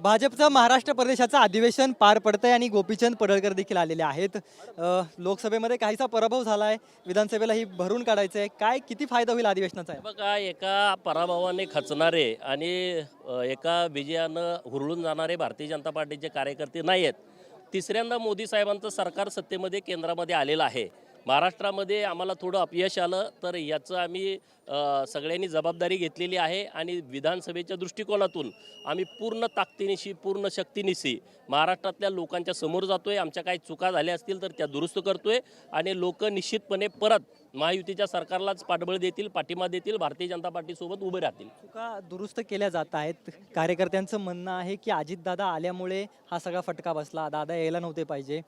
भाजपचं महाराष्ट्र प्रदेशाचं अधिवेशन पार पडतंय आणि गोपीचंद पडळकर देखील आलेले आहेत. अ, लोकसभेमध्ये काहीसा पराभव झाला आहे विधानसभेला ही भरून काढायचं आहे काय किती फायदा होईल अधिवेशनाचा? आहे बघा एका पराभवाने खचणारे आणि अ, एका विजयानं हुरळून जाणारे भारतीय जनता पार्टीचे कार्यकर्ते नाही आहेत तिसऱ्यांदा मोदी साहेबांचं सरकार सत्तेमध्ये केंद्रामध्ये आलेलं आहे. महाराष्ट्रामध्ये आम्हाला थोडं अपयश आलं तर याचं आम्ही सगळ्यांनी जबाबदारी घेतलेली आहे आणि विधानसभेच्या दृष्टिकोनातून आम्ही पूर्ण ताकदीनिशी पूर्ण शक्तीनिशी महाराष्ट्रातल्या लोकांच्या समोर जातोय. आमच्या काही चुका झाल्या असतील तर त्या दुरुस्त करतोय आणि लोक निश्चितपणे परत महायुतीच्या सरकारलाच पाठबळ देतील पाठिंबा देतील भारतीय जनता पार्टीसोबत उभे राहतील. चुका दुरुस्त केल्या जात आहेत. कार्यकर्त्यांचं म्हणणं आहे की अजितदादा आल्यामुळे हा सगळा फटका बसला. दादा यायला नव्हते पाहिजे.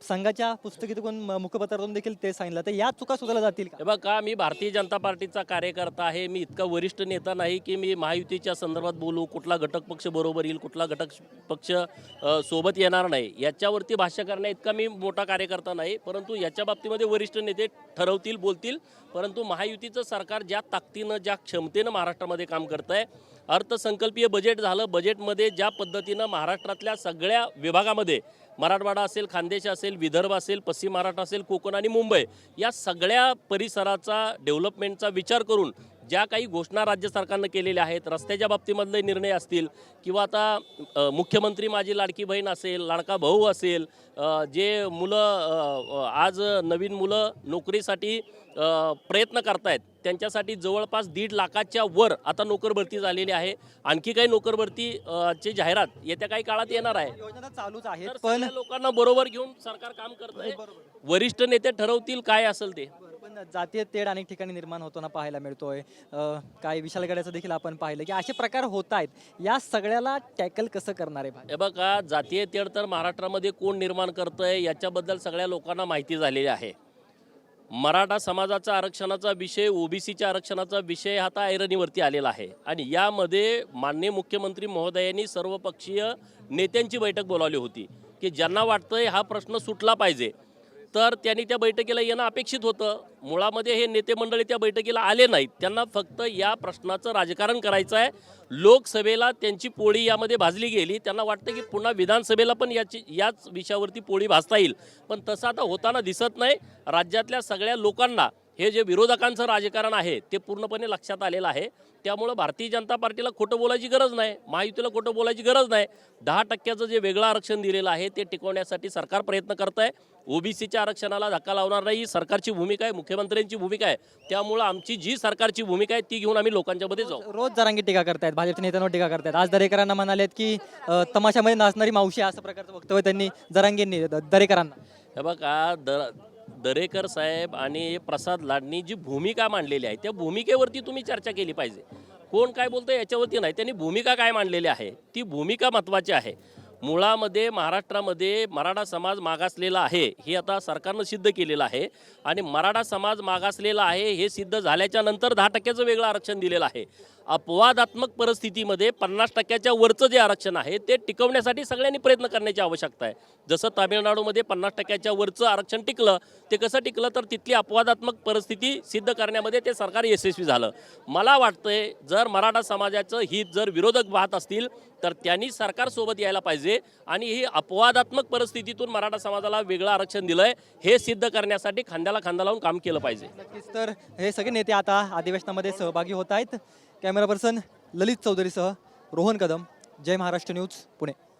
संघाच्या पुस्तकीतून मुखपत्रातून देखील ते सांगितलं. तर या चुका सुधारल्या जातील का? हे बघा मी भारतीय जनता पार्टीचा कार्यकर्ता आहे मी इतका वरिष्ठ नेता नाही की मी महायुतीच्या संदर्भात बोलू कुठला घटक पक्ष बरोबर येईल कुठला घटक पक्ष अ, सोबत येणार नाही. याच्यावरती भाष्य करण्या इतका मी मोठा कार्यकर्ता नाही परंतु याच्या बाबतीमध्ये वरिष्ठ नेते ठरवतील बोलतील. परंतु महायुतीचं सरकार ज्या ताकदीनं ज्या क्षमतेनं महाराष्ट्रामध्ये काम करत आहे अर्थसंकल्पीय बजेट झालं. बजेटमध्ये ज्या पद्धतीनं महाराष्ट्रातल्या सगळ्या विभागामध्ये मराठवाडा असेल खानदेश असेल विदर्भ असेल पश्चिम महाराष्ट्र असेल कोकण आणि मुंबई या सगळ्या परिसराचा डेव्हलपमेंटचा विचार करून ज्या काही घोषणा राज्य सरकारनं केलेल्या आहेत रस्त्याच्या बाबतीमधले निर्णय असतील किंवा आता मुख्यमंत्री माझी लाडकी बहीण असेल लाडका भाऊ असेल जे मुलं आज नवीन मुलं नोकरीसाठी प्रयत्न करतायत त्यांच्यासाठी जवळपास दीड लाखाच्या वर आता नोकर भरती झालेली आहे. आणखी काही नोकर भरती ची जाहिरात येत्या काही काळात येणार आहे. चालूच तर पण लोकांना बरोबर घेऊन सरकार काम करत आहे वरिष्ठ नेते ठरवतील काय असेल ते. जातीय तेढ अनेक ठिकाणी निर्माण होताना पाहायला मिळतोय. काही विशालगडाचं देखील आपण पाहिलं की असे प्रकार होत आहेत. या सगळ्याला टॅकल कसं करणार आहे बघा जातीय तेढ तर महाराष्ट्रामध्ये कोण निर्माण करतंय याच्याबद्दल सगळ्या लोकांना माहिती झालेली आहे. मराठा समाजाचा आरक्षणाचा विषय ओबीसीच्या आरक्षणाचा विषय हा आता ऐरणीवरती आलेला आहे. आणि यामध्ये माननीय मुख्यमंत्री महोदयांनी सर्वपक्षीय नेत्यांची बैठक बोलावली होती की ज्यांना वाटतंय हा प्रश्न सुटला पाहिजे तर त्यांनी त्या बैठकीला येणं अपेक्षित होतं. मुळामध्ये हे नेते मंडळी त्या बैठकीला आले नाहीत. त्यांना फक्त या प्रश्नाचं राजकारण करायचं आहे. लोकसभेला त्यांची पोळी यामध्ये भाजली गेली. त्यांना वाटतं की पुन्हा विधानसभेला पण याची याच विषयावरती पोळी भाजता येईल. पण तसं आता होताना दिसत नाही. राज्यातल्या सगळ्या लोकांना हे जे विरोधकांचं राजकारण आहे ते पूर्णपणे लक्षात आलेलं आहे. त्यामुळं भारतीय जनता पार्टीला खोटं बोलायची गरज नाही. महायुतीला खोटं बोलायची गरज नाही. दहा टक्क्याचं जे वेगळं आरक्षण दिलेलं आहे ते टिकवण्यासाठी सरकार प्रयत्न करत आहे ओबीसीच्या आरक्षणाला धक्का लावणार नाही. ही सरकारची भूमिका आहे मुख्यमंत्र्यांची भूमिका आहे. त्यामुळं आमची जी सरकारची भूमिका आहे ती घेऊन आम्ही लोकांच्या मध्ये जाऊ. रोज जरांगी टीका करतायत भाजपच्या नेत्यांवर टीका करतायत. आज दरेकरांना म्हणालेत की अ, तमाशामध्ये नाचणारी मावशी आहे असं प्रकारचं वक्तव्य त्यांनी जरांगींनी द- दरेकरांना. हे बघा दर दरेकर साहेब आणि प्रसाद लाडनी जी भूमिका मांडलेली आहे त्या भूमिकेवरती तुम्ही चर्चा केली पाहिजे. कोण काय बोलतं याच्यावरती नाही त्यांनी भूमिका काय मांडलेली आहे ती भूमिका महत्त्वाची आहे. मुळामध्ये महाराष्ट्रामध्ये मराठा समाज मागासलेला आहे हे आता सरकारनं सिद्ध केलेलं आहे. आणि मराठा समाज मागासलेला आहे हे सिद्ध झाल्याच्यानंतर दहा टक्क्याचं वेगळं आरक्षण दिलेलं आहे. अपवादात्मक परिस्थितीमध्ये पन्नास टक्क्याच्या वरचं जे आरक्षण आहे ते टिकवण्यासाठी सगळ्यांनी प्रयत्न करण्याची आवश्यकता आहे. जसं तामिळनाडूमध्ये पन्नास टक्क्याच्या वरचं आरक्षण टिकलं ते कसं टिकलं तर तिथली अपवादात्मक परिस्थिती सिद्ध करण्यामध्ये ते सरकार यशस्वी झालं. मला वाटतंय जर मराठा समाजाचं हित जर विरोधक पाहत असतील तर त्यांनी सरकारसोबत यायला पाहिजे. आणि ही अपवादात्मक परिस्थितीतून मराठा समाजाला वेगळं आरक्षण दिलंय हे सिद्ध करण्यासाठी खांद्याला खांदा लावून काम केलं पाहिजे. नक्कीच तर हे सगळे नेते आता अधिवेशनामध्ये सहभागी होत आहेत. कॅमेरा पर्सन ललित चौधरीसह रोहन कदम जय महाराष्ट्र न्यूज पुणे.